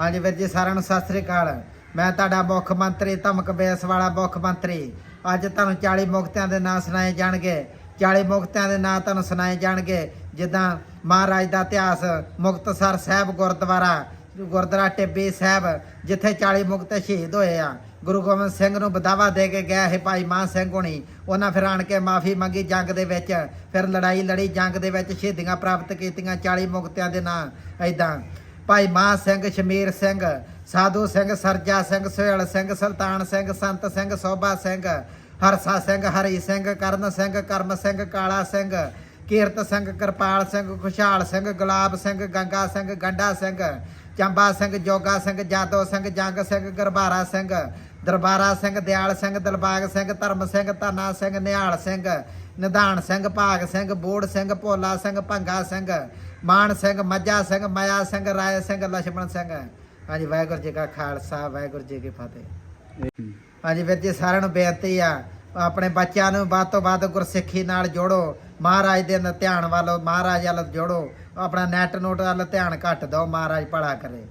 ਹਾਂਜੀ ਵੀਰ ਜੀ, ਸਾਰਿਆਂ ਨੂੰ ਸਤਿ ਸ੍ਰੀ ਅਕਾਲ। ਮੈਂ ਤੁਹਾਡਾ ਮੁੱਖ ਮੰਤਰੀ, ਧਮਕ ਬੇਸ ਵਾਲਾ ਮੁੱਖ ਮੰਤਰੀ। ਅੱਜ ਤੁਹਾਨੂੰ 40 ਮੁਕਤਿਆਂ ਦੇ ਨਾਂ ਸੁਣਾਏ ਜਾਣਗੇ। 40 ਮੁਕਤਿਆਂ ਦੇ ਨਾਂ ਤੁਹਾਨੂੰ ਸੁਣਾਏ ਜਾਣਗੇ। ਜਿੱਦਾਂ ਮਹਾਰਾਜ ਦਾ ਇਤਿਹਾਸ, ਮੁਕਤਸਰ ਸਾਹਿਬ ਗੁਰਦੁਆਰਾ ਗੁਰਦੁਆਰਾ ਟਿੱਬੀ ਸਾਹਿਬ, ਜਿੱਥੇ 40 ਮੁਕਤ ਸ਼ਹੀਦ ਹੋਏ ਆ। ਗੁਰੂ ਗੋਬਿੰਦ ਸਿੰਘ ਨੂੰ ਬਦਾਵਾ ਦੇ ਕੇ ਗਿਆ ਹੈ ਭਾਈ ਮਾਨ ਸਿੰਘ ਹੁਣੀ। ਉਹਨਾਂ ਫਿਰ ਆਣ ਕੇ ਮਾਫੀ ਮੰਗੀ ਜੰਗ ਦੇ ਵਿੱਚ। ਫਿਰ ਲੜਾਈ ਲੜੀ ਜੰਗ ਦੇ ਵਿੱਚ ਸ਼ਹੀਦੀਆਂ ਪ੍ਰਾਪਤ ਕੀਤੀਆਂ 40 ਮੁਕਤਿਆਂ ਦੇ ਨਾਂ। ਐਦਾਂ ਭਾਈ ਮਾਨ ਸਿੰਘ, ਸ਼ਮੀਰ ਸਿੰਘ, ਸਾਧੂ ਸਿੰਘ, ਸਰਜਾ ਸਿੰਘ, ਸੁਹੇਲ ਸਿੰਘ, ਸੁਲਤਾਨ ਸਿੰਘ, ਸੰਤ ਸਿੰਘ, ਸੋਭਾ ਸਿੰਘ, ਹਰਸਾ ਸਿੰਘ, ਹਰੀ ਸਿੰਘ, ਕਰਨ ਸਿੰਘ, ਕਰਮ ਸਿੰਘ, ਕਾਲਾ ਸਿੰਘ, ਕੀਰਤ ਸਿੰਘ, ਕਿਰਪਾਲ ਸਿੰਘ, ਖੁਸ਼ਹਾਲ ਸਿੰਘ, ਗੁਲਾਬ ਸਿੰਘ, ਗੰਗਾ ਸਿੰਘ, ਗੰਡਾ ਸਿੰਘ, ਚੰਬਾ ਸਿੰਘ, ਜੋਗਾ ਸਿੰਘ, ਜਾਦੋ ਸਿੰਘ, ਜੰਗ ਸਿੰਘ, ਗਰਬਾਰਾ ਸਿੰਘ, ਦਰਬਾਰਾ ਸਿੰਘ, ਦਿਆਲ ਸਿੰਘ, ਦਿਲਬਾਗ ਸਿੰਘ, ਧਰਮ ਸਿੰਘ, ਧਨਾ ਸਿੰਘ, ਨਿਹਾਲ ਸਿੰਘ ਨਿਧਾਨ ਸਿੰਘ, ਭਾਗ ਸਿੰਘ, ਬੂੜ ਸਿੰਘ, ਭੋਲਾ ਸਿੰਘ, ਭੰਗਾ ਸਿੰਘ, ਮਾਨ ਸਿੰਘ, ਮੱਝਾ ਸਿੰਘ, ਮਾਇਆ ਸਿੰਘ, ਰਾਏ ਸਿੰਘ, ਲਛਮਣ ਸਿੰਘ। ਹਾਂਜੀ, ਵਾਹਿਗੁਰੂ ਜੀ ਕਾ ਖਾਲਸਾ, ਵਾਹਿਗੁਰੂ ਜੀ ਕੀ ਫਤਿਹ। ਹਾਂਜੀ, ਵੀਰ ਜੀ, ਸਾਰਿਆਂ ਨੂੰ ਬੇਨਤੀ ਆ, ਆਪਣੇ ਬੱਚਿਆਂ ਨੂੰ ਵੱਧ ਤੋਂ ਵੱਧ ਗੁਰਸਿੱਖੀ ਨਾਲ ਜੋੜੋ। ਮਹਾਰਾਜ ਦੇ ਧਿਆਨ ਵੱਲ, ਮਹਾਰਾਜ ਵੱਲ ਜੋੜੋ। ਆਪਣਾ ਨੈਟ ਨੋਟ ਵੱਲ ਧਿਆਨ ਘੱਟ ਦਿਓ, ਮਹਾਰਾਜ ਭਲਾ ਕਰੇ।